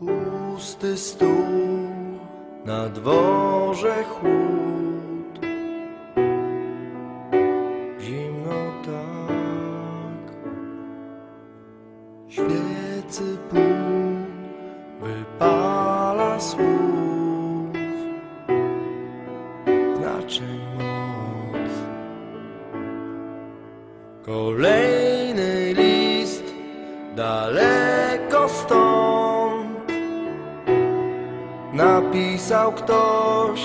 pusty stół, na dworze chłód. Zimno tak, świecy pół wypala słów, znaczeń moc. Kolejny list daleko napisał ktoś.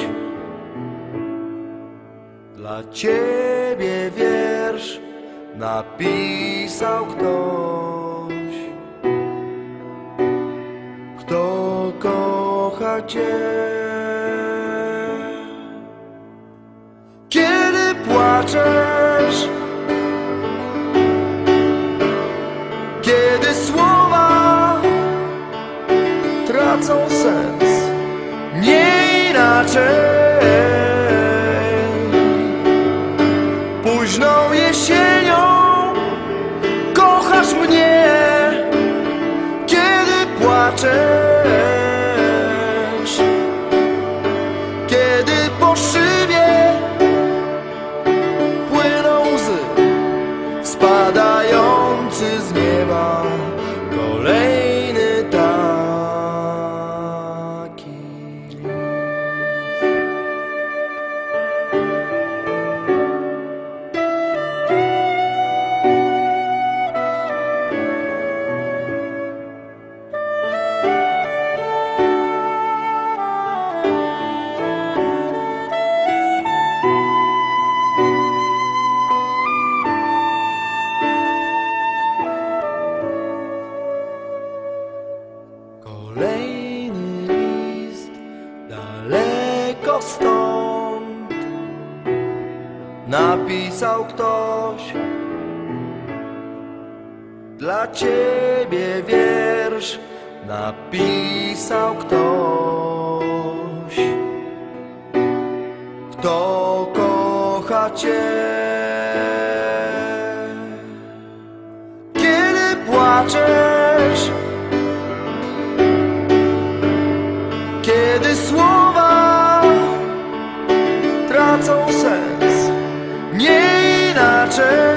Dla ciebie wiersz napisał ktoś. Kto kocha cię? Kiedy płaczesz? Kiedy słowa tracą sens nie inaczej. Późną jesienią kochasz mnie kiedy płaczesz Kolejny list daleko stąd. Napisał ktoś dla ciebie wiersz. Napisał ktoś kto kocha cię. Kiedy płaczesz tracą sens. Nie inaczej.